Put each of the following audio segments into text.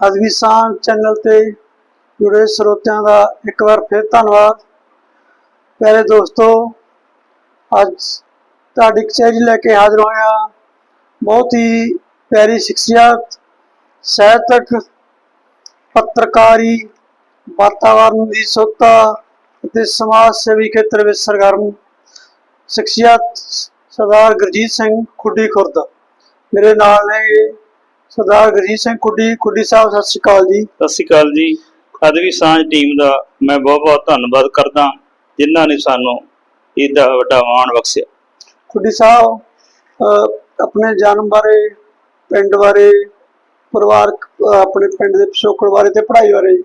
ਅਦਵਿਸਾਨ channel ਤੇ ਜੁੜੇ ਸਰੋਤਿਆਂ ਦਾ ਇੱਕ ਵਾਰ ਫਿਰ ਧੰਨਵਾਦ। ਪਿਆਰੇ ਦੋਸਤੋ, ਅੱਜ ਤੁਹਾਡੀ ਕਚਹਿਰੀ ਲੈ ਕੇ ਹਾਜ਼ਰ ਹੋਇਆ ਬਹੁਤ ਹੀ ਪਿਆਰੀ ਸ਼ਖਸੀਅਤ, ਸਾਹਿਤਕ, ਪੱਤਰਕਾਰੀ ਵਾਤਾਵਰਣ ਦੀ ਸੋਤਾ ਅਤੇ ਸਮਾਜ ਸੇਵੀ ਖੇਤਰ ਵਿੱਚ ਸਰਗਰਮ ਸ਼ਖਸੀਅਤ ਸਰਦਾਰ ਗੁਰਜੀਤ ਸਿੰਘ ਖੁੱਡੀ ਖੁਰਦ। ਮੇਰੇ ਨਾਲ ਨੇ ਸਰਦਾਰ ਗੁਰਜੀਤ ਸਿੰਘ ਖੁੱਡੀ ਖੁੱਡੀ ਸਾਹਿਬ ਸਤਿ ਸ਼੍ਰੀ ਅਕਾਲ ਜੀ। ਸਤਿ ਸ਼੍ਰੀ ਅਕਾਲ ਜੀ। ਅੱਜ ਵੀ ਸਾਂਝ ਟੀਮ ਦਾ ਮੈਂ ਬਹੁਤ ਬਹੁਤ ਧੰਨਵਾਦ ਕਰਦਾ ਜਿਨ੍ਹਾਂ ਨੇ ਸਾਨੂੰ ਇਹਦਾ ਵੱਡਾ ਮਾਣ ਬਖਸ਼ਿਆ। ਖੁੱਡੀ ਸਾਹਿਬ ਆਪਣੇ ਜਨਮ ਬਾਰੇ ਪਿੰਡ ਬਾਰੇ ਪਰਿਵਾਰਕ ਅਹ, ਆਪਣੇ ਪਿੰਡ ਦੇ ਪਿਛੋਕੜ ਬਾਰੇ ਤੇ ਪੜ੍ਹਾਈ ਬਾਰੇ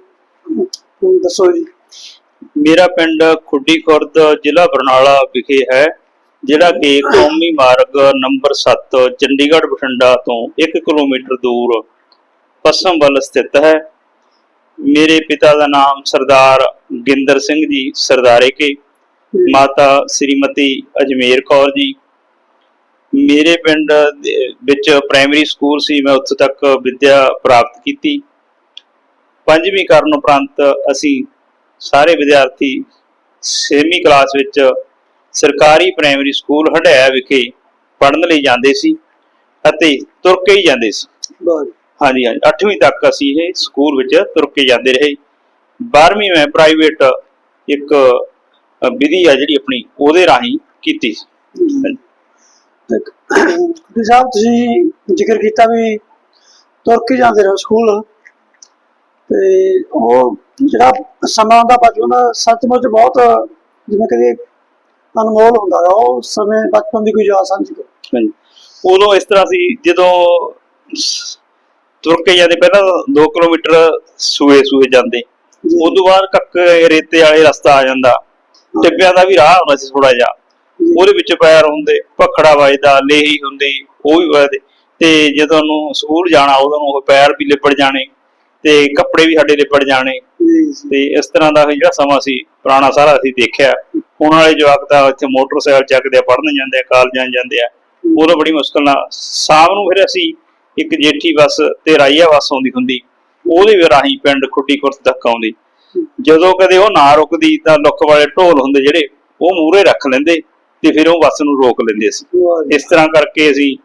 ਦੱਸੋ ਜੀ। ਮੇਰਾ ਪਿੰਡ ਖੁੱਡੀ ਖੁਰਦ ਜ਼ਿਲ੍ਹਾ ਬਰਨਾਲਾ ਵਿਖੇ ਹੈ। ਜਿਹੜਾ ਕਿ ਕੌਮੀ ਮਾਰਗ ਨੰਬਰ 7 ਚੰਡੀਗੜ੍ਹ ਬਠਿੰਡਾ ਤੋਂ 1 ਕਿਲੋਮੀਟਰ ਦੂਰ ਪੱਛਮ ਵੱਲ ਸਥਿਤ ਹੈ। ਮੇਰੇ ਪਿਤਾ ਦਾ ਨਾਮ ਸਰਦਾਰ ਗਿੰਦਰ ਸਿੰਘ ਜੀ ਸਰਦਾਰੇ ਕੇ, ਮਾਤਾ ਸ੍ਰੀਮਤੀ ਅਜਮੇਰ ਕੌਰ ਜੀ। ਮੇਰੇ ਪਿੰਡ ਦੇ ਵਿੱਚ ਪ੍ਰਾਇਮਰੀ ਸਕੂਲ ਸੀ, ਮੈਂ ਉੱਥੇ ਤੱਕ ਵਿੱਦਿਆ ਪ੍ਰਾਪਤ ਕੀਤੀ। ਪੰਜਵੀਂ ਕਰਨ ਉਪਰੰਤ ਅਸੀਂ ਸਾਰੇ ਵਿਦਿਆਰਥੀ 6ਵੀਂ ਕਲਾਸ ਵਿੱਚ ਸਰਕਾਰੀ ਪ੍ਰਾਇਮਰੀ ਸਕੂਲ ਹੰਡਿਆ ਵਿਖੇ ਪੜ੍ਹਨ ਲਈ ਜਾਂਦੇ ਸੀ ਅਤੇ ਤੁਰ ਕੇ ਹੀ ਜਾਂਦੇ ਸੀ। ਹਾਂਜੀ ਹਾਂਜੀ। 8ਵੀਂ ਤੱਕ ਅਸੀਂ ਇਹ ਸਕੂਲ ਵਿੱਚ ਤੁਰ ਕੇ ਜਾਂਦੇ ਰਹੇ। 12ਵੀਂ ਮੈਂ ਪ੍ਰਾਈਵੇਟ ਇੱਕ ਵਿਧੀ ਆ ਜਿਹੜੀ ਆਪਣੀ ਉਹਦੇ ਰਾਹੀਂ ਕੀਤੀ ਖੁੱਡੀ ਸਾਹਿਬ ਤੁਸੀਂ ਜ਼ਿਕਰ ਕੀਤਾ ਵੀ ਤੁਰ ਕੇ ਜਾਂਦੇ ਰਹੋ ਸਕੂਲ ਤੇ ਉਹ ਜਿਹੜਾ ਸਮਾਂ ਦਾ ਬਚਪਨ ਸੱਚਮੁੱਚ ਬਹੁਤ ਜਿਵੇਂ ਕਦੇ ਅਨਮੋਲ ਹੁੰਦਾ ਹੈ ਉਹ ਸਮੇਂ ਬਚਪਨ ਦੀ ਕੋਈ ਯਾਦ ਕਰੋ ਹਾਂਜੀ। ਉਦੋਂ ਇਸ ਤਰ੍ਹਾਂ ਸੀ ਜਦੋਂ ਤੁਰ ਕੇ ਜਾਂਦੇ ਪਹਿਲਾਂ 2 ਕਿਲੋਮੀਟਰ ਸੂਏ ਸੂਏ ਜਾਂਦੇ। ਜੀ। ਉਦੋਂ ਬਾਅਦ ਕੱਕ ਰੇਤੇ ਵਾਲੇ ਰਸਤਾ ਆ ਜਾਂਦਾ। ਟਿੱਬਿਆਂ ਦਾ ਵੀ ਰਾਹ ਹੁੰਦਾ ਸੀ ਥੋੜਾ ਜਿਹਾ। ਉਹਦੇ ਵਿੱਚ ਪੈਰ ਹੁੰਦੇ ਭਖੜਾ ਵੱਜਦਾ ਲੇਹੀ ਹੁੰਦੀ ਉਹ ਵੀ ਵੱਜਦੇ। ਤੇ ਜਦੋਂ ਨੂੰ ਸਕੂਲ ਜਾਣਾ ਉਦੋਂ ਨੂੰ ਉਹ ਪੈਰ ਵੀ ਲਿਪੜ ਜਾਣੇ ਤੇ ਕੱਪੜੇ ਵੀ ਸਾਡੇ ਲਿਪੜ ਜਾਣੇ। ਤੇ ਇਸ ਤਰ੍ਹਾਂ ਦਾ ਜਿਹੜਾ ਸਮਾਂ ਸੀ ਪੁਰਾਣਾ ਸਾਰਾ ਅਸੀਂ ਦੇਖਿਆ। ਹੁਣ ਵਾਲੇ ਜਵਾਕ ਤਾਂ ਇੱਥੇ ਮੋਟਰਸਾਈਕਲ ਚੱਕਦੇ ਆ ਪੜ੍ਹਨ ਜਾਂਦੇ ਆ ਕਾਲਜਾਂ ਜਾਂਦੇ ਆ। ਉਦੋਂ ਬੜੀ ਮੁਸ਼ਕਲ ਨਾਲ ਸ਼ਾਮ ਨੂੰ ਫਿਰ ਅਸੀਂ ਇੱਕ ਜੇਠੀ ਬੱਸ ਤੇ ਰਾਈਆ ਬੱਸ ਆਉਂਦੀ ਹੁੰਦੀ। ਉਹਦੇ ਵੀ ਰਾਹੀਂ ਪਿੰਡ ਖੁੱਟੀ ਖੁਰਦ ਤੱਕ ਆਉਂਦੀ। ਜਦੋਂ ਕਦੇ ਉਹ ਨਾ ਰੁਕਦੀ ਤਾਂ ਲੁੱਕ ਵਾਲੇ ਢੋਲ ਹੁੰਦੇ ਜਿਹੜੇ ਉਹ ਮੂਹਰੇ ਰੱਖ ਲੈਂਦੇ ਤੇ ਫਿਰ ਉਹ ਬੱਸ ਨੂੰ ਰੋਕ ਲੈਂਦੇ ਸੀ। ਇਸ ਤਰ੍ਹਾਂ ਕਰਕੇ ਅਸੀਂ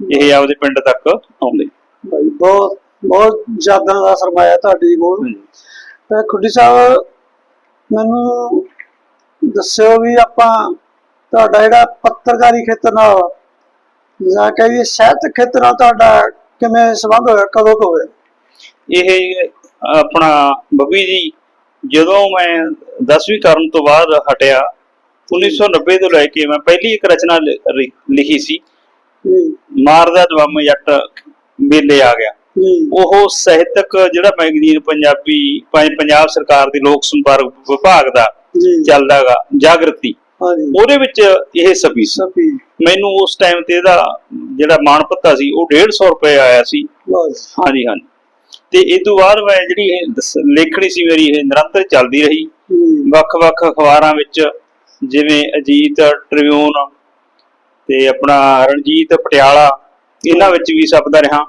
ਇਹ ਆਪਦੇ ਪਿੰਡ ਤੱਕ ਆਉਂਦੇ। ਬਹੁਤ ਬਹੁਤ ਯਾਦਾਂ ਦਾ ਸਰਮਾਇਆ ਤੁਹਾਡੀ ਕੋਲ। ਤੇ ਖੁੱਡੀ ਸਾਹਿਬ ਮੈਨੂੰ ਦੱਸਿਓ ਵੀ ਆਪਾਂ ਤੁਹਾਡਾ ਜਿਹੜਾ ਪੱਤਰਕਾਰੀ ਖੇਤਰ ਨਾਲ ਜਾਂ ਕਹੀਏ ਸਾਹਿਤਕ ਖੇਤਰ ਨਾਲ ਤੁਹਾਡਾ ਕਿਵੇਂ ਸੰਬੰਧ ਹੋਇਆ ਕਦੋਂ ਤੋਂ ਹੋਇਆ? ਇਹ ਆਪਣਾ ਬੱਬੀ ਜੀ ਜਦੋਂ ਮੈਂ 10ਵੀਂ ਕਰਨ ਤੋਂ ਬਾਅਦ ਹਟਿਆ 1990 ਤੋਂ ਲੈ ਕੇ ਮੈਂ ਪਹਿਲੀ ਇੱਕ ਰਚਨਾ ਲਿਖੀ ਸੀ। ਮਾਰਦਾ ਦਵਮ ਜੱਟ ਮੇਲੇ ਆ ਗਿਆ। ਉਹ ਸਾਹਿਤਕ ਜਿਹੜਾ ਮੈਗਜ਼ੀਨ ਪੰਜਾਬੀ ਪੰਜਾਬ ਸਰਕਾਰ ਦੀ ਲੋਕ ਸੰਪਰਕ ਵਿਭਾਗ ਦਾ ਚੱਲਦਾਗਾ ਜਾਗਰਤੀ। ਉਹਦੇ ਵਿੱਚ ਇਹ ਸਭੀ ਸੀ। ਸਭੀ। ਮੈਨੂੰ ਉਸ ਟਾਈਮ ਤੇ ਇਹਦਾ ਜਿਹੜਾ ਮਾਣ ਪੱਤਾ ਸੀ ਉਹ 150 ਰੁਪਏ ਆਇਆ ਸੀ। ਹਾਂਜੀ ਹਾਂਜੀ। ਤੇ ਇਸ ਤੋਂ ਬਾਅਦ ਮੈਂ ਜਿਹੜੀ ਲੇਖਣੀ ਸੀ ਮੇਰੀ ਇਹ ਨਿਰੰਤਰ ਚੱਲਦੀ ਰਹੀ। ਵੱਖ-ਵੱਖ ਅਖਬਾਰਾਂ ਵਿੱਚ ਜਿਵੇਂ ਅਜੀਤ ਟ੍ਰਿਬਿਊਨ ਤੇ ਆਪਣਾ ਰਣਜੀਤ ਪਟਿਆਲਾ ਇਹਨਾਂ ਵਿੱਚ ਵੀ ਛਪਦਾ ਰਿਹਾ।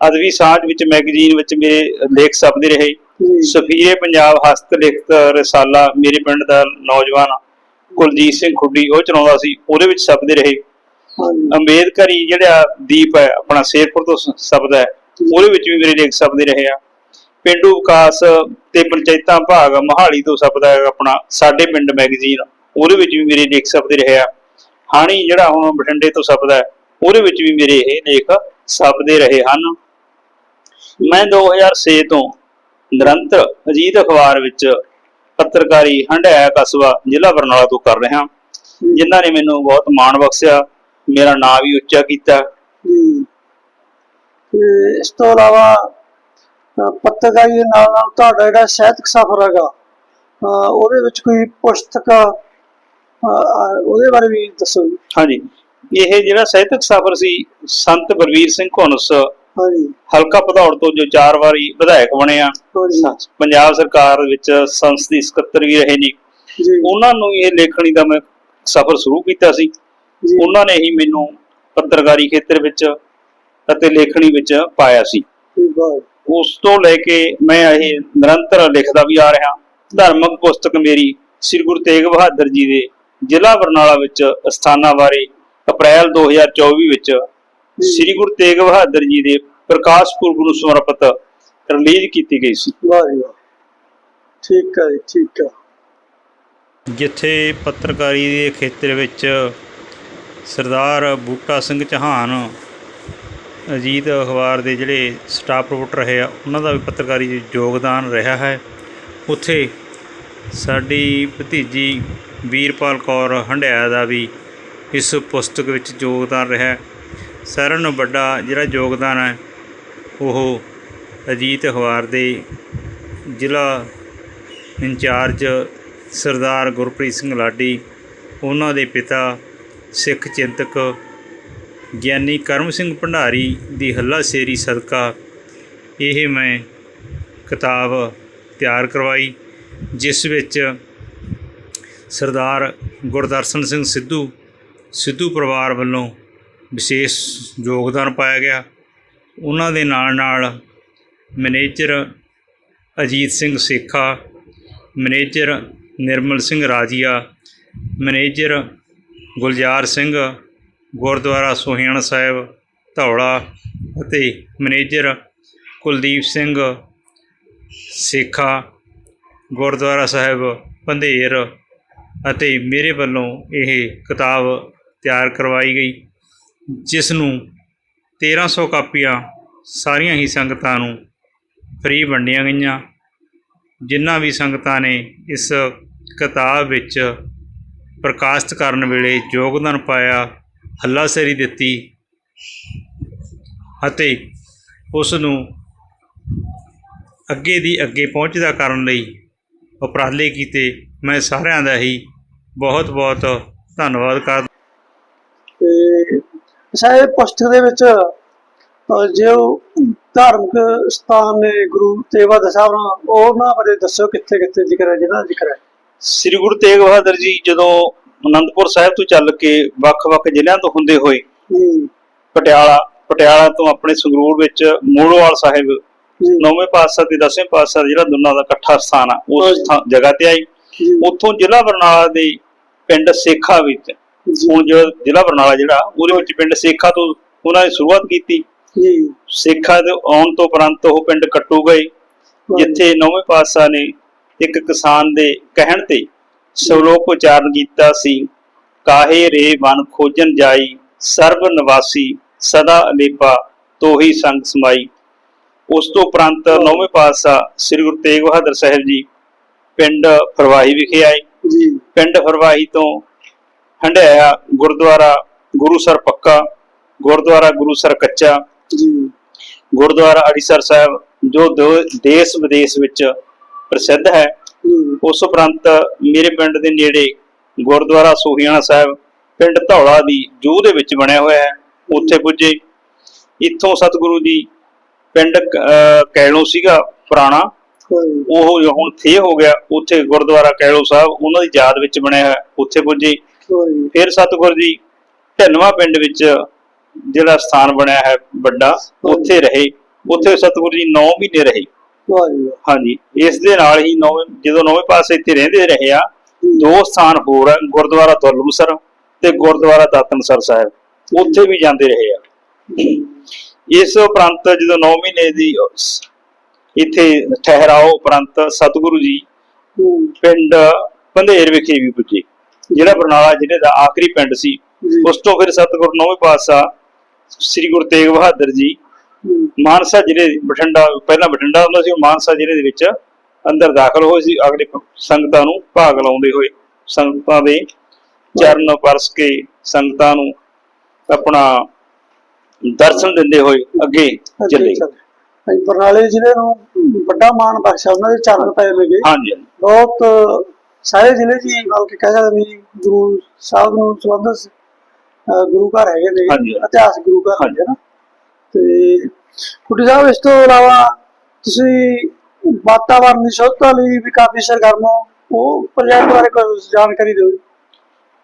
ਅਦਬੀ ਸਾਂਝ ਵਿੱਚ ਮੈਗਜ਼ੀਨ ਵਿੱਚ ਮੇਰੇ ਲੇਖ ਛਪਦੇ ਰਹੇ। ਸਫੀਰੇ ਪੰਜਾਬ ਹਸਤ ਲਿਖਤ ਰਸਾਲਾ ਮੇਰੇ ਪਿੰਡ ਦਾ ਨੌਜਵਾਨ ਕੁਲਜੀਤ ਸਿੰਘ ਖੁੱਡੀ ਉਹ ਚਲਾਉਂਦਾ ਸੀ ਉਹਦੇ ਵਿੱਚ ਛਪਦੇ ਰਹੇ। ਅੰਬੇਦਕਰੀ ਜਿਹੜਾ ਦੀਪ ਹੈ ਆਪਣਾ ਸ਼ੇਰਪੁਰ ਤੋਂ ਸ਼ਬਦ ਹੈ ਉਹਦੇ ਵਿੱਚ ਵੀ ਮੇਰੇ ਲੇਖ ਸ਼ਬਦ ਰਹੇ ਆ। ਪਿੰਡੂ ਵਿਕਾਸ ਤੇ ਪੰਚਾਇਤਾਂ ਭਾਗ ਮਹਾਲੀ ਤੋਂ ਸ਼ਬਦ ਹੈ ਆਪਣਾ ਸਾਡੇ ਪਿੰਡ ਮੈਗਜ਼ੀਨ ਉਹਦੇ ਵਿੱਚ ਵੀ ਮੇਰੇ ਲੇਖ ਸ਼ਬਦ ਰਹੇ ਆ। ਹਾਣੀ ਜਿਹੜਾ ਹੁਣ ਬਠਿੰਡੇ ਤੋਂ ਸ਼ਬਦ ਹੈ ਉਹਦੇ ਵਿੱਚ ਵੀ ਮੇਰੇ ਇਹ ਲੇਖ ਛਪਦੇ ਰਹੇ ਹਨ। ਮੈਂ 2006 ਤੋਂ ਨਿਰੰਤਰ ਅਜੀਤ ਅਖਬਾਰ ਵਿੱਚ ਪੱਤਰਕਾਰੀ ਹੰਡਾਇਆ ਕਸਬਾ ਜ਼ਿਲ੍ਹਾ ਬਰਨਾਲਾ ਤੋਂ ਕਰ ਰਿਹਾ। ਜਿਨ੍ਹਾਂ ਨੇ ਮੈਨੂੰ ਬਹੁਤ ਮਾਣ ਬਖਸ਼ਿਆ ਮੇਰਾ ਨਾਮ ਵੀ ਉੱਚਾ ਕੀਤਾ। ਇਸ ਤੋਂ ਇਲਾਵਾ ਪੱਤਰਕਾਰੀ ਦੇ ਨਾਲ ਨਾਲ ਤੁਹਾਡਾ ਜਿਹੜਾ ਸਾਹਿਤਕ ਸਫ਼ਰ ਹੈਗਾ ਉਹਦੇ ਵਿੱਚ ਕੋਈ ਪੁਸਤਕ ਉਹਦੇ ਬਾਰੇ ਵੀ ਦੱਸੋ ਹਾਂਜੀ। ਇਹ ਜਿਹੜਾ ਸਾਹਿਤਕ ਸਫ਼ਰ ਸੀ ਸੰਤ ਬਲਵੀਰ ਸਿੰਘ ਘੁਨਸ ਹਲਕਾ ਭਦੌੜ ਤੋਂ ਜੋ ਚਾਰ ਵਾਰੀ ਵਿਧਾਇਕ ਬਣੇ ਆ ਪੰਜਾਬ ਸਰਕਾਰ ਵਿੱਚ ਸੰਸਦੀ ਸਕੱਤਰ ਵੀ ਰਹੇ ਨੇ। ਉਹਨਾਂ ਨੂੰ ਇਹ ਲੇਖਣੀ ਦਾ ਮੈਂ ਸਫ਼ਰ ਸ਼ੁਰੂ ਕੀਤਾ ਸੀ। ਉਹਨਾਂ ਨੇ ਹੀ ਮੈਨੂੰ ਪੱਤਰਕਾਰੀ ਖੇਤਰ ਵਿੱਚ ਅਤੇ ਲੇਖਣੀ ਵਿੱਚ ਪਾਇਆ ਸੀ। ਉਸ ਤੋਂ ਲੈ ਕੇ ਮੈਂ ਇਹ ਨਿਰੰਤਰ ਲਿਖਦਾ ਵੀ ਆ ਰਿਹਾ। ਧਾਰਮਿਕ ਪੁਸਤਕ ਮੇਰੀ ਸ੍ਰੀ ਗੁਰੂ ਤੇਗ ਬਹਾਦਰ ਜੀ ਦੇ ਜ਼ਿਲ੍ਹਾ ਬਰਨਾਲਾ ਵਿੱਚ ਸਥਾਨਾਂ ਬਾਰੇ ਅਪ੍ਰੈਲ 2024 ਵਿੱਚ ਸ੍ਰੀ ਗੁਰੂ ਤੇਗ ਬਹਾਦਰ ਜੀ ਦੇ ਪ੍ਰਕਾਸ਼ ਪੁਰਬ ਨੂੰ ਸਮਰਪਿਤ ਰਿਲੀਜ਼ ਕੀਤੀ ਗਈ ਸੀ। ਵਾਹ ਜੀ ਵਾਹ। ਠੀਕ ਹੈ ਜੀ ਠੀਕ ਹੈ। ਜਿੱਥੇ ਪੱਤਰਕਾਰੀ ਦੇ ਖੇਤਰ ਵਿੱਚ ਸਰਦਾਰ ਬੂਟਾ ਸਿੰਘ ਚੌਹਾਨ ਅਜੀਤ ਅਖਬਾਰ ਦੇ ਜਿਹੜੇ ਸਟਾਫ ਰਿਪੋਰਟਰ ਰਹੇ ਆ ਉਹਨਾਂ ਦਾ ਵੀ ਪੱਤਰਕਾਰੀ 'ਚ ਯੋਗਦਾਨ ਰਿਹਾ ਹੈ। ਉੱਥੇ ਸਾਡੀ ਭਤੀਜੀ ਵੀਰਪਾਲ ਕੌਰ ਹੰਡਿਆ ਦਾ ਵੀ ਇਸ ਪੁਸਤਕ ਵਿੱਚ ਯੋਗਦਾਨ ਰਿਹਾ ਹੈ। ਸਾਰਿਆਂ ਨੂੰ ਵੱਡਾ ਜਿਹੜਾ ਯੋਗਦਾਨ ਹੈ ਉਹ ਅਜੀਤ ਅਖਬਾਰ ਦੇ ਜ਼ਿਲ੍ਹਾ ਇੰਚਾਰਜ ਸਰਦਾਰ ਗੁਰਪ੍ਰੀਤ ਸਿੰਘ ਲਾਡੀ, ਉਹਨਾਂ ਦੇ ਪਿਤਾ ਸਿੱਖ ਚਿੰਤਕ ਗਿਆਨੀ ਕਰਮ ਸਿੰਘ ਭੰਡਾਰੀ ਦੀ ਹੱਲਾ ਸ਼ੇਰੀ ਸਦਕਾ ਇਹ ਮੈਂ ਕਿਤਾਬ ਤਿਆਰ ਕਰਵਾਈ, ਜਿਸ ਵਿੱਚ ਸਰਦਾਰ ਗੁਰਦਰਸ਼ਨ ਸਿੰਘ ਸਿੱਧੂ ਸਿੱਧੂ ਪਰਿਵਾਰ ਵੱਲੋਂ ਵਿਸ਼ੇਸ਼ ਯੋਗਦਾਨ ਪਾਇਆ ਗਿਆ। ਉਹਨਾਂ ਦੇ ਨਾਲ ਨਾਲ manager Ajit Singh Sekha, manager Nirmal Singh Rajia, manager Gulzar Singh, Gurdwara Sohiana Sahib, Dhaula ਅਤੇ ਮੈਨੇਜਰ ਕੁਲਦੀਪ ਸਿੰਘ ਸੇਖਾ, ਗੁਰਦੁਆਰਾ ਸਾਹਿਬ ਪੰਧੇਰ ਅਤੇ ਮੇਰੇ ਵੱਲੋਂ ਇਹ ਕਿਤਾਬ ਤਿਆਰ ਕਰਵਾਈ ਗਈ, ਜਿਸ ਨੂੰ 1300 ਕਾਪੀਆਂ ਸਾਰੀਆਂ ਹੀ ਸੰਗਤਾਂ ਨੂੰ ਫ੍ਰੀ ਵੰਡੀਆਂ ਗਈਆਂ। ਜਿਨ੍ਹਾਂ ਵੀ ਸੰਗਤਾਂ ਨੇ ਇਸ ਕਿਤਾਬ ਵਿੱਚ ਪ੍ਰਕਾਸ਼ਿਤ ਕਰਨ ਵੇਲੇ ਯੋਗਦਾਨ ਪਾਇਆ ਹੱਲਾਸ਼ੇਰੀ ਦਿੱਤੀ ਅਤੇ ਉਸ ਨੂੰ ਅੱਗੇ ਦੀ ਅੱਗੇ ਪਹੁੰਚਦਾ ਕਰਨ ਲਈ ਉਪਰਾਲੇ ਕੀਤੇ, ਮੈਂ ਸਾਰਿਆਂ ਦਾ ਹੀ ਬਹੁਤ ਬਹੁਤ ਧੰਨਵਾਦ ਕਰਦਾ ਤੇ ਇਹ ਪੁਸਤਕ ਦੇ ਵਿੱਚ ਜੋ ਧਾਰਮਿਕ ਸਥਾਨ ਨੇ ਗੁਰੂ ਤੇਗ ਬਹਾਦਰ ਸਾਹਿਬ ਨਾਲ ਉਹਨਾਂ ਬਾਰੇ ਦੱਸੋ ਕਿੱਥੇ ਕਿੱਥੇ ਜ਼ਿਕਰ ਹੈ ਜਿਹਨਾਂ ਜ਼ਿਕਰ ਹੈ। ਸ੍ਰੀ ਗੁਰੂ ਤੇਗ ਬਹਾਦਰ ਜੀ ਜਦੋਂ ਅਨੰਦਪੁਰ ਸਾਹਿਬ ਤੋਂ ਚੱਲ ਕੇ ਵੱਖ-ਵੱਖ ਜ਼ਿਲ੍ਹਿਆਂ ਤੋਂ ਹੁੰਦੇ ਹੋਏ ਪਟਿਆਲਾ ਪਟਿਆਲਾ ਤੋਂ ਆਪਣੇ ਸੰਗਰੂਰ ਵਿੱਚ ਮੂਲੋਵਾਲ ਸਾਹਿਬ ਨੌਵੇਂ ਪਾਤਸ਼ਾਹ ਤੇ ਦਸਵੇਂ ਪਾਤਸ਼ਾਹ ਜਿਹੜਾ ਦੋਨਾਂ ਦਾ ਇਕੱਠਾ ਸਥਾਨ ਆ ਉਸ ਜਗ੍ਹਾ ਤੇ ਆਈ। ਉੱਥੋਂ ਜ਼ਿਲ੍ਹਾ ਬਰਨਾਲਾ ਦੇ ਪਿੰਡ ਸੇਖਾ ਵਿੱਚ ਹੁਣ ਜੋ ਜ਼ਿਲ੍ਹਾ ਬਰਨਾਲਾ ਜਿਹੜਾ ਉਹਦੇ ਵਿੱਚ ਪਿੰਡ ਸੇਖਾ ਤੋਂ ਉਹਨਾਂ ਨੇ ਸ਼ੁਰੂਆਤ ਕੀਤੀ। ਜੀ। ਸੇਖਾ ਦੇ ਆਉਣ ਤੋਂ ਉਪਰੰਤ ਉਹ ਪਿੰਡ ਕੱਟੂ ਗਏ ਜਿੱਥੇ ਨੌਵੇਂ ਪਾਤਸ਼ਾਹ ਨੇ ਇੱਕ ਕਿਸਾਨ ਦੇ ਕਹਿਣ ਤੇ ਸ਼ਲੋਕ ਉਚਾਰਨ ਕੀਤਾ ਸੀ ਕਾਹੇ ਰੇ ਵਨ ਖੋਜਨ ਜਾਈ ਸਰਬ ਨਿਵਾਸੀ ਸਦਾ ਅਲੇਪਾ ਤੋਹੀ ਸੰਗ ਸਮਾਈ। ਉਸ ਤੋਂ ਉਪਰੰਤ ਨੌਵੇਂ ਪਾਤਸ਼ਾਹ ਸ੍ਰੀ ਗੁਰੂ ਤੇਗ ਬਹਾਦਰ ਸਾਹਿਬ ਜੀ ਪਿੰਡ ਫਰਵਾਹੀ ਵਿਖੇ ਆਏ। ਜੀ। ਪਿੰਡ ਫਰਵਾਹੀ ਤੋਂ ਹੰਡਿਆਇਆ ਗੁਰਦੁਆਰਾ ਗੁਰੂਸਰ ਪੱਕਾ ਗੁਰਦੁਆਰਾ ਗੁਰੂਸਰ ਕੱਚਾ ਜੀ। ਗੁਰਦੁਆਰਾ ਅੜੀਸਰ ਸਾਹਿਬ ਜੋ ਦੇਸ਼ ਵਿਦੇਸ਼ ਵਿੱਚ ਪ੍ਰਸਿੱਧ ਹੈ। ਉਸ ਉਪਰੰਤ ਮੇਰੇ ਪਿੰਡ ਦੇ ਨੇੜੇ ਗੁਰਦੁਆਰਾ ਸੋਹੀਆਣਾ ਸਾਹਿਬ ਪਿੰਡ ਧੌਲਾ ਦੀ ਜੂਹ ਦੇ ਵਿੱਚ ਬਣਿਆ ਹੋਇਆ ਹੈ। ਉੱਥੇ ਪੁੱਜੇ। ਇੱਥੋਂ ਸਤਿਗੁਰੂ ਜੀ ਪਿੰਡ ਕੈਲੋਂ ਸੀਗਾ ਪੁਰਾਣਾ। ਉਹ ਹੁਣ ਥੇ ਹੋ ਗਿਆ। ਉੱਥੇ ਗੁਰਦੁਆਰਾ ਕੈਲੋ ਸਾਹਿਬ ਉਹਨਾਂ ਦੀ ਯਾਦ ਵਿੱਚ ਬਣਿਆ ਹੈ ਉੱਥੇ ਪੁੱਜੇ। ਫਿਰ ਸਤਿਗੁਰੂ ਜੀ ਢਿੰਨਵਾ ਪਿੰਡ ਵਿੱਚ ਜਿਹੜਾ ਸਥਾਨ ਬਣਿਆ ਹੈ ਵੱਡਾ ਉੱਥੇ ਰਹੇ। ਉੱਥੇ ਸਤਿਗੁਰੂ ਜੀ 9 ਮਹੀਨੇ ਰਹੇ। ਹਾਂਜੀ। ਇਸ ਦੇ ਨਾਲ ਹੀ ਨੌਵੇਂ ਜਦੋਂ ਨੌਵੇਂ ਪਾਸੇ ਇੱਥੇ ਰਹਿੰਦੇ ਰਹੇ ਆ ਦੋ ਸਥਾਨ ਹੋਰ ਗੁਰਦੁਆਰਾ ਦੁਰਲਭਸਰ ਤੇ ਗੁਰਦੁਆਰਾ ਦਾਤਨਸਰ ਸਾਹਿਬ। ਉੱਥੇ ਵੀ ਜਾਂਦੇ ਰਹੇ ਆ। ਇਸ ਉਪਰੰਤ ਜਦੋਂ 9 ਮਹੀਨੇ ਦੀ ਇੱਥੇ ਠਹਿਰਾਓ ਉਪਰੰਤ ਸਤਿਗੁਰੂ ਜੀ ਪਿੰਡ ਪੰਧੇਰ ਵਿਖੇ ਵੀ ਪੁੱਜੇ। ਜਿਹੜਾ ਬਰਨਾਲਾ ਜ਼ਿਲ੍ਹੇ ਦਾ ਆਖਰੀ ਪਿੰਡ ਸੀ ਉਸ ਤੋਂ ਫਿਰ ਸਤਿਗੁਰੂ ਨੌਵੇਂ ਪਾਤਸ਼ਾਹ ਸ੍ਰੀ ਗੁਰੂ ਤੇਗ ਬਹਾਦਰ ਜੀ ਮਾਨਸਾ ਜ਼ਿਲ੍ਹੇ ਬਠਿੰਡਾ ਪਹਿਲਾਂ ਬਠਿੰਡਾ ਹੁੰਦਾ ਸੀ ਉਹ ਮਾਨਸਾ ਜ਼ਿਲ੍ਹੇ ਦੇ ਵਿੱਚ ਅੰਦਰ ਦਾਖਲ ਹੋਏ ਸੀ। ਅਗਲੇ ਸੰਗਤਾਂ ਨੂੰ ਭਾਗ ਲਾਉਂਦੇ ਹੋਏ ਸੰਗਤਾਂ ਦੇ ਚਰਨ ਪਰਸ ਕੇ ਸੰਗਤਾਂ ਨੂੰ ਆਪਣਾ ਦਰਸ਼ਨ ਦਿੰਦੇ ਹੋਏ ਅੱਗੇ ਚੱਲੇ। ਬਰਨਾਲੇ ਜ਼ਿਲ੍ਹੇ ਨੂੰ ਵੱਡਾ ਮਾਣ ਬਖਸ਼ਿਆ। ਉਹਨਾਂ ਦੇ ਚਰਨ ਪਏ ਲਗੇ ਹਾਂਜੀ। ਬਹੁਤ ਸਾਰੇ ਜ਼ਿਲ੍ਹੇ 'ਚ ਇਹ ਗੱਲ ਕਿ ਕਹਿ ਸਕਦੇ ਵੀ ਗੁਰੂ ਸਾਹਿਬ ਨੂੰ ਸੰਬੰਧਿਤ ਗੁਰੂ ਘਰ ਹੈਗੇ ਨੇ। ਹਾਂਜੀ। ਇਤਿਹਾਸਕ ਗੁਰੂ ਘਰ ਹੈਗੇ ਨਾ। ਤੇ ਕੁਟੀ ਸਾਹਿਬ ਇਸ ਤੋਂ ਇਲਾਵਾ ਤੁਸੀਂ ਵਾਤਾਵਰਣ ਦੀ ਸ਼ੁੱਧਤਾ ਲਈ ਵੀ ਕਾਫੀ ਸਰਗਰਮ ਹੋ ਉਹ ਪ੍ਰੋਜੈਕਟ ਬਾਰੇ ਕੋਈ ਜਾਣਕਾਰੀ ਦਿਓ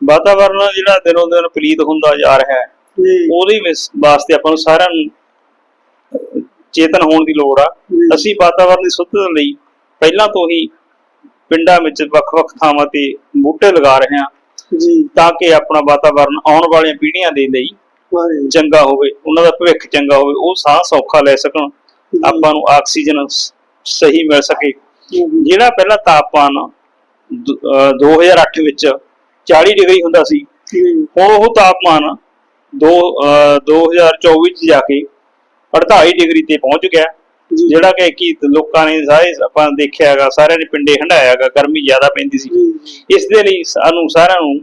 ਵਾਤਾਵਰਣ ਜਿਹੜਾ ਦਿਨੋਂ ਦਿਨ ਪਲੀਤ ਹੁੰਦਾ ਜਾ ਰਿਹਾ ਹੈ ਜੀ। ਉਹਦੇ ਵਿਸ- ਵਾਸਤੇ ਆਪਾਂ ਨੂੰ ਸਾਰਿਆਂ ਨੂੰ ਅਹ, ਚੇਤਨ ਹੋਣ ਦੀ ਲੋੜ ਆ। ਜੀ। ਅਸੀਂ ਵਾਤਾਵਰਣ ਦੀ ਸੁੱਧਤਾ ਲਈ ਪਹਿਲਾਂ ਤੋਂ ਹੀ ਪਿੰਡਾਂ ਵਿੱਚ ਵੱਖ-ਵੱਖ ਥਾਵਾਂ ਤੇ ਬੂਟੇ ਲਗਾ ਰਹੇ ਹਾਂ ਜੀ। ਤਾਂ ਕਿ ਆਪਣਾ ਵਾਤਾਵਰਣ ਆਉਣ ਵਾਲੀਆਂ ਪੀੜ੍ਹੀਆਂ ਦੇ ਲਈ ਚੰਗਾ ਹੋਵੇ ਉਹਨਾਂ ਦਾ ਭਵਿੱਖ ਚੰਗਾ ਹੋਵੇ ਉਹ ਸਾਹ ਸੌਖਾ ਲੈ ਸਕਣ ਆਪਾਂ ਨੂੰ ਆਕਸੀਜਨ ਸਹੀ ਮਿਲ ਸਕੇ। ਜਿਹੜਾ ਪਹਿਲਾਂ ਤਾਪਮਾਨ ਦ- ਅਹ 2008 ਵਿੱਚ 40 ਡਿਗਰੀ ਹੁੰਦਾ ਸੀ ਹੁਣ ਉਹ ਤਾਪਮਾਨ ਦੋ ਅਹ 2024 ਚ ਜਾ ਕੇ 48 ਡਿਗਰੀ ਤੇ ਪਹੁੰਚ ਗਿਆ। ਜਿਹੜਾ ਕਿ ਕੀ ਲੋਕਾਂ ਨੇ ਸਾਰੇ ਆਪਾਂ ਦੇਖਿਆ ਹੈਗਾ ਸਾਰਿਆਂ ਨੇ ਪਿੰਡੇ ਹੰਡਾਇਆ ਹੈਗਾ ਗਰਮੀ ਜ਼ਿਆਦਾ ਪੈਂਦੀ ਸੀ। ਇਸ ਦੇ ਲਈ ਸਾਨੂੰ ਸਾਰਿਆਂ ਨੂੰ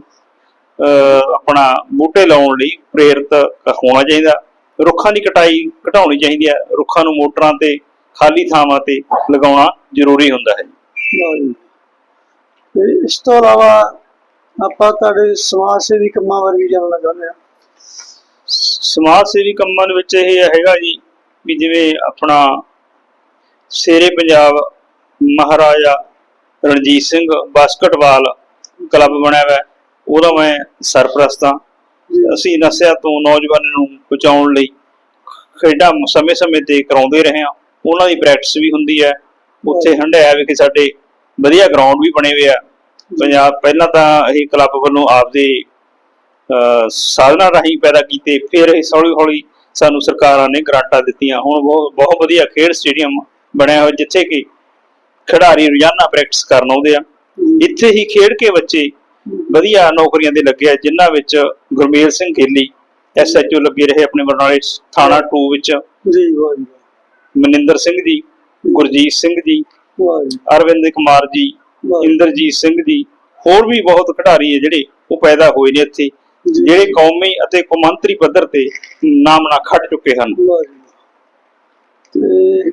ਆਪਣਾ ਬੂਟੇ ਲਾਉਣ ਲਈ ਪ੍ਰੇਰਿਤ ਹੋਣਾ ਚਾਹੀਦਾ। ਰੁੱਖਾਂ ਦੀ ਕਟਾਈ ਘਟਾਉਣੀ ਚਾਹੀਦੀ ਹੈ। ਰੁੱਖਾਂ ਨੂੰ ਮੋਟਰਾਂ ਤੇ ਖਾਲੀ ਥਾਵਾਂ ਤੇ ਲਗਾਉਣਾ ਜ਼ਰੂਰੀ ਹੁੰਦਾ ਹੈ। ਇਸ ਤੋਂ ਇਲਾਵਾ ਆਪਾਂ ਤੁਹਾਡੇ ਸਮਾਜ ਸੇਵੀ ਕੰਮਾਂ ਬਾਰੇ ਵੀ ਜਾਣਨਾ ਚਾਹੁੰਦੇ ਹਾਂ। ਸਮਾਜ ਸੇਵੀ ਕੰਮਾਂ ਦੇ ਵਿੱਚ ਇਹ ਹੈਗਾ ਜੀ ਵੀ ਜਿਵੇਂ ਆਪਣਾ ਸ਼ੇਰੇ ਪੰਜਾਬ ਮਹਾਰਾਜਾ ਰਣਜੀਤ ਸਿੰਘ ਬਾਸਕਟਬਾਲ ਕਲੱਬ ਬਣਿਆ ਹੋਇਆ। ਉਹਦਾ ਮੈਂ ਸਰਪ੍ਰਸਤ ਹਾਂ। ਅਸੀਂ ਨਸ਼ਿਆਂ ਤੋਂ ਨੌਜਵਾਨਾਂ ਨੂੰ ਬਚਾਉਣ ਲਈ ਖੇਡਾਂ ਸਮੇਂ-ਸਮੇਂ ਤੇ ਕਰਾਉਂਦੇ ਰਹੇ ਹਾਂ। ਉਹਨਾਂ ਦੀ ਪ੍ਰੈਕਟਿਸ ਵੀ ਹੁੰਦੀ ਹੈ। ਉੱਥੇ ਹੰਡਿਆ ਵਿਖੇ ਸਾਡੇ ਵਧੀਆ ਗਰਾਊਂਡ ਵੀ ਬਣੇ ਹੋਏ ਆ। ਪੰਜਾਬ ਪਹਿਲਾਂ ਤਾਂ ਇਹ ਕਲੱਬ ਵੱਲੋਂ ਆਪਦੇ, ਅਹ, ਸਾਧਨਾਂ ਰਾਹੀਂ ਪੈਦਾ ਕੀਤੇ। ਫਿਰ ਇਹ ਹੌਲੀ ਹੌਲੀ ਸਾਨੂੰ ਸਰਕਾਰਾਂ ਨੇ ਗ੍ਰਾਂਟਾਂ ਦਿੱਤੀਆਂ। ਹੁਣ ਬਹੁਤ ਬਹੁਤ ਵਧੀਆ ਖੇਡ ਸਟੇਡੀਅਮ ਬਣਿਆ ਹੋਇਆ ਜਿੱਥੇ ਕਿ ਖਿਡਾਰੀ ਰੋਜ਼ਾਨਾ ਪ੍ਰੈਕਟਿਸ ਕਰਨ ਆਉਂਦੇ ਆ ਇੱਥੇ ਹੀ ਖੇਡ ਕੇ ਬੱਚੇ ਵਧੀਆ ਨੌਕਰੀਆਂ ਦੇ ਲੱਗੇ ਆ ਜਿਨ੍ਹਾਂ ਵਿੱਚ ਗੁਰਮੇਲ ਸਿੰਘ ਗੇਲੀ ਐਸਐਚਓ ਲੱਗੇ ਰਹੇ ਆਪਣੇ ਬਰਨਾਲੇ ਥਾਣਾ 2 ਵਿੱਚ ਜੀ ਵਾਹਿਗੁਰੂ ਮਨਿੰਦਰ ਸਿੰਘ ਜੀ ਗੁਰਜੀਤ ਸਿੰਘ ਜੀ ਵਾਹਿਗੁਰੂ ਅਰਵਿੰਦ ਕੁਮਾਰ ਜੀ। ਇੰਦਰਜੀਤ ਸਿੰਘ ਜੀ ਹੋਰ ਵੀ ਬਹੁਤ ਖਿਡਾਰੀ ਹੈ ਜਿਹੜੇ ਉਹ ਪੈਦਾ ਹੋਏ ਨੇ ਇੱਥੇ। ਜਿਹੜੇ ਕੌਮੀ ਅਤੇ ਕੌਮਾਂਤਰੀ ਪੱਧਰ ਤੇ ਨਾਮਣਾ ਖੱਟ ਚੁੱਕੇ ਹਨ। ਤੇ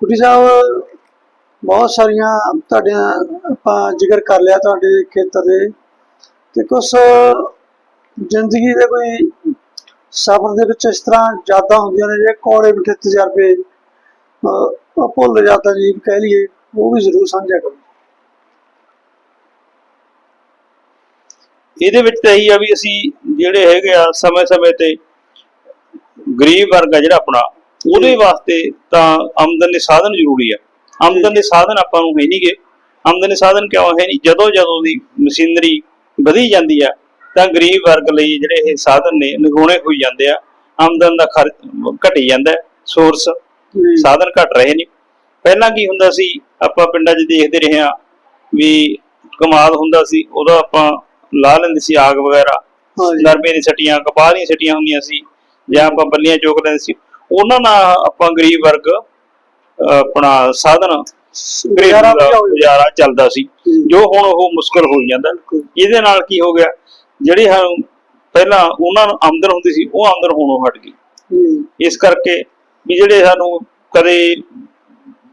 ਕੁੜੀ ਸਾਹਿਬ, ਬਹੁਤ ਸਾਰੀਆਂ ਤੁਹਾਡੀਆਂ ਆਪਾਂ ਜ਼ਿਕਰ ਕਰ ਲਿਆ ਤੁਹਾਡੇ ਖੇਤਰ ਦੇ। ਤੇ ਕੁਝ ਜ਼ਿੰਦਗੀ ਦੇ ਕੋਈ ਸਫ਼ਰ ਦੇ ਵਿੱਚ ਇਸ ਤਰ੍ਹਾਂ ਯਾਦਾਂ ਹੁੰਦੀਆਂ ਨੇ, ਜਿਹੜੇ ਕੋਲੇ ਮਿੱਠੇ ਤਜਰਬੇ ਉਹ ਭੁੱਲ ਜਾਂਦਾ ਜੀ ਕਹਿ ਲਈਏ, ਉਹ ਵੀ ਜ਼ਰੂਰ ਸਾਂਝਾ ਕਰੋ। ਇਹਦੇ ਵਿੱਚ ਤਾਂ ਇਹੀ ਆ ਵੀ ਅਸੀਂ ਜਿਹੜੇ ਹੈਗੇ ਆ ਸਮੇਂ-ਸਮੇਂ ਤੇ ਗਰੀਬ ਵਰਗ ਆ ਜਿਹੜਾ ਆਪਣਾ ਉਹਦੇ ਵਾਸਤੇ ਤਾਂ ਆਮਦਨ ਦੇ ਸਾਧਨ ਜ਼ਰੂਰੀ ਆ। ਆਮਦਨ ਦੇ ਸਾਧਨ ਆਪਾਂ ਨੂੰ ਹੈ ਨਹੀਂਗੇ ਆਮਦਨ ਦੇ ਸਾਧਨ ਕਿਉਂ ਹੈ ਨਹੀਂ ਜਦੋਂ ਜਦੋਂ ਦੀ ਮਸ਼ੀਨਰੀ ਵਧੀ ਜਾਂਦੀ ਆ ਤਾਂ ਗਰੀਬ ਵਰਗ ਲਈ ਜਿਹੜੇ ਇਹ ਸਾਧਨ ਨੇ ਨਿਗੁਣੇ ਹੋਈ ਜਾਂਦੇ ਆ। ਆਮਦਨ ਦਾ ਖਰਚ ਘਟੀ ਜਾਂਦਾ ਸੋਰਸ ਸਾਧਨ ਘਟ ਰਹੇ ਨੇ। ਪਹਿਲਾਂ ਕੀ ਹੁੰਦਾ ਸੀ? ਆਪਾਂ ਪਿੰਡਾਂ 'ਚ ਦੇਖਦੇ ਰਹੇ ਹਾਂ ਵੀ ਕਮਾਦ ਹੁੰਦਾ ਸੀ। ਉਹਦਾ ਆਪਾਂ ਲਾ ਲੈਂਦੇ ਸੀ ਆਗ ਵਗੈਰਾ। ਨਰਮੇ ਦੀ ਸਟੀਆਂ ਕਪਾਹ ਦੀਆਂ ਸਟੀਆਂ ਹੁੰਦੀਆਂ ਸੀ। ਜਾਂ ਆਪਾਂ ਬੱਲੀਆਂ ਚੋਕ ਲੈਂਦੇ ਸੀ। ਉਹਨਾਂ ਨਾਲ ਆਪਾਂ ਗਰੀਬ ਵਰਗ ਆਪਣਾ ਸਾਧਨ ਗੁਜ਼ਾਰਾ ਚੱਲਦਾ ਸੀ। ਜੀ। ਹੁਣ ਉਹ ਮੁਸ਼ਕਲ ਹੋ ਜਾਂਦਾ। ਇਹਦੇ ਨਾਲ ਕੀ ਹੋ ਗਿਆ? ਜਿਹੜੀ ਪਹਿਲਾਂ ਉਹਨਾਂ ਨੂੰ ਆਮਦਨ ਹੁੰਦੀ ਸੀ ਉਹ ਆਮਦਨ ਹੋਣੋਂ ਹਟ ਗਈ। ਇਸ ਕਰਕੇ ਵੀ ਜਿਹੜੇ ਸਾਨੂੰ ਕਦੇ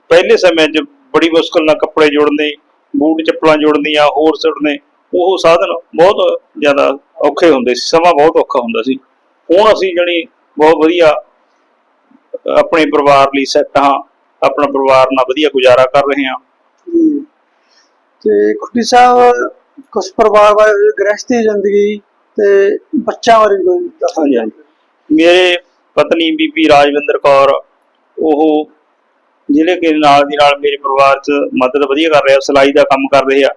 ਪਹਿਲੇ ਸਮੇਂ 'ਚ ਬੜੀ ਮੁਸ਼ਕਲ ਨਾਲ ਕੱਪੜੇ ਜੋੜਨੇ ਬੂਟ ਚੱਪਲਾਂ ਜੋੜਨੀਆਂ ਹੋਰ ਸੁੱਟਨੇ ਉਹ ਸਾਧਨ ਬਹੁਤ ਜ਼ਿਆਦਾ ਔਖੇ ਹੁੰਦੇ ਸੀ ਸਮਾਂ ਬਹੁਤ ਔਖਾ ਹੁੰਦਾ ਸੀ। ਹੁਣ ਅਸੀਂ ਜਣੀ ਬਹੁਤ ਵਧੀਆ ਆਪਣੇ ਪਰਿਵਾਰ ਲਈ ਸੈੱਟ ਹਾਂ ਆਪਣਾ ਪਰਿਵਾਰ ਨਾਲ ਵਧੀਆ ਗੁਜ਼ਾਰਾ ਕਰ ਰਹੇ ਹਾਂ। ਤੇ ਕੁੱਟੀ ਸਾਹਿਬ ਕੁਝ ਪਰਿਵਾਰ ਬਾਰੇ ਗ੍ਰਸਤੀ ਜ਼ਿੰਦਗੀ ਤੇ ਬੱਚਾ ਬਾਰੇ ਕੋਈ ਦੱਸੋ ਹਾਂਜੀ, ਹਾਂਜੀ। ਮੇਰੇ ਪਤਨੀ ਬੀਬੀ ਰਾਜਵਿੰਦਰ ਕੌਰ ਉਹ ਜਿਹੜੇ ਕਿ ਨਾਲ ਦੀ ਨਾਲ ਮੇਰੇ ਪਰਿਵਾਰ 'ਚ ਮਦਦ ਵਧੀਆ ਕਰ ਰਿਹਾ ਸਿਲਾਈ ਦਾ ਕੰਮ ਕਰ ਰਹੇ ਆ।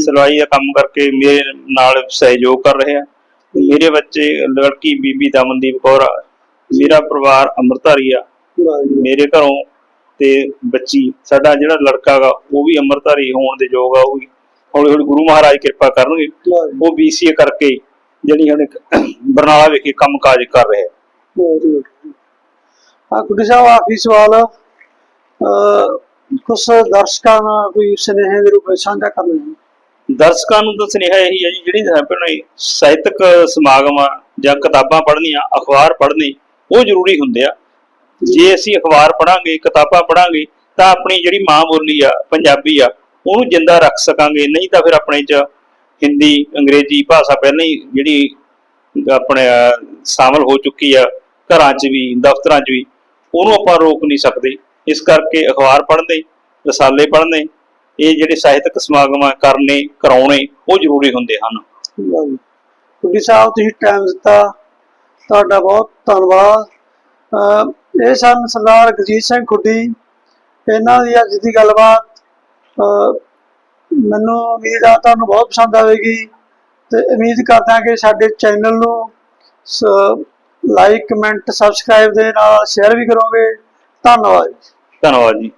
ਸਿਲਾਈ ਦਾ ਕੰਮ ਕਰਕੇ ਮੇਰੇ ਨਾਲ ਸਹਿਯੋਗ ਕਰ ਰਹੇ ਆ। ਮੇਰੇ ਬੱਚੇ ਲੜਕੀ ਬੀਬੀ ਦਮਨਦੀਪ ਕੌਰ ਆ ਮੇਰਾ ਪਰਿਵਾਰ ਅੰਮ੍ਰਿਤਧਾਰੀ ਆ। ਮੇਰੇ ਘਰੋਂ ਤੇ ਬੱਚੀ ਸਾਡਾ ਜਿਹੜਾ ਲੜਕਾ ਗਾ ਉਹ ਵੀ ਅੰਮ੍ਰਿਤਧਾਰੀ ਹੋਣ ਦੇ ਯੋਗ ਆ ਉਹ ਵੀ ਹੌਲੀ ਹੌਲੀ ਗੁਰੂ ਮਹਾਰਾਜ ਕਿਰਪਾ ਕਰਨਗੇ। ਉਹ ਬੀਸੀਏ ਕਰਕੇ ਜਿਹੜੀ ਹੁਣ ਬਰਨਾਲਾ ਵਿਖੇ ਕੰਮਕਾਜ ਕਰ ਰਿਹਾ। ਹਾਂ ਕੁੱਟੀ ਸਾਹਿਬ ਆਖਰੀ ਸਵਾਲ ਕੁਝ ਦਰਸ਼ਕਾਂ ਨਾਲ ਕੋਈ ਸੁਨੇਹੇ ਦੇ ਰੂਪ ਵਿੱਚ ਸਾਂਝਾ ਕਰਨਾ ਦਰਸ਼ਕਾਂ ਨੂੰ ਤਾਂ ਸੁਨੇਹਾ ਇਹੀ ਹੈ ਜੀ ਜਿਹੜੀ ਆਪਣੇ ਸਾਹਿਤਕ ਸਮਾਗਮ ਆ ਜਾਂ ਕਿਤਾਬਾਂ ਪੜ੍ਹਨੀਆਂ ਅਖਬਾਰ ਪੜ੍ਹਨੇ ਉਹ ਜ਼ਰੂਰੀ ਹੁੰਦੇ ਆ। ਜੇ ਅਸੀਂ ਅਖਬਾਰ ਪੜਾਂਗੇ ਕਿਤਾਬਾਂ ਪੜਾਂਗੇ ਤਾਂ ਆਪਣੀ ਜਿਹੜੀ ਮਾਂ ਬੋਲੀ ਆ, ਪੰਜਾਬੀ ਆ, ਉਹਨੂੰ ਜਿੰਦਾ ਰੱਖ ਸਕਾਂਗੇ। ਨਹੀਂ ਤਾਂ ਫਿਰ ਆਪਣੇ ਚ ਹਿੰਦੀ, ਅੰਗਰੇਜ਼ੀ ਭਾਸ਼ਾ ਪਹਿਲਾਂ ਹੀ ਜਿਹੜੀ ਆਪਣੇ ਸ਼ਾਮਲ ਹੋ ਚੁੱਕੀ ਆ, ਘਰਾਂ 'ਚ ਵੀ, ਦਫ਼ਤਰਾਂ 'ਚ ਵੀ, ਉਹਨੂੰ ਆਪਾਂ ਰੋਕ ਨਹੀਂ ਸਕਦੇ। ਇਸ ਕਰਕੇ ਅਖਬਾਰ ਪੜ੍ਹਨੇ ਰਸਾਲੇ ਪੜ੍ਹਨੇ ਇਹ ਜਿਹੜੇ ਸਾਹਿਤਕ ਸਮਾਗਮ ਆ, ਕਰਨੇ, ਕਰਾਉਣੇ, ਉਹ ਜ਼ਰੂਰੀ ਹੁੰਦੇ ਹਨ। ਵਾਹਿਗੁਰੂ। ਸਾਹਿਬ ਤੁਸੀਂ ਟਾਈਮ ਦਿੱਤਾ। ਤੁਹਾਡਾ ਬਹੁਤ ਧੰਨਵਾਦ। ਇਹ ਸਨ ਸਰਦਾਰ ਗਜੀਤ ਸਿੰਘ ਖੁੱਡੀ। ਇਹਨਾਂ ਦੀ ਅੱਜ ਦੀ ਗੱਲਬਾਤ ਮੈਨੂੰ ਉਮੀਦ ਆ ਤੁਹਾਨੂੰ ਬਹੁਤ ਪਸੰਦ ਆਵੇਗੀ ਤੇ ਉਮੀਦ ਕਰਦਾ ਕਿ ਸਾਡੇ ਚੈਨਲ ਨੂੰ ਲਾਈਕ, ਕਮੈਂਟ, ਸਬਸਕ੍ਰਾਈਬ ਦੇ ਨਾਲ ਸ਼ੇਅਰ ਵੀ ਕਰੋਗੇ। ਧੰਨਵਾਦ ਧੰਨਵਾਦ ਜੀ।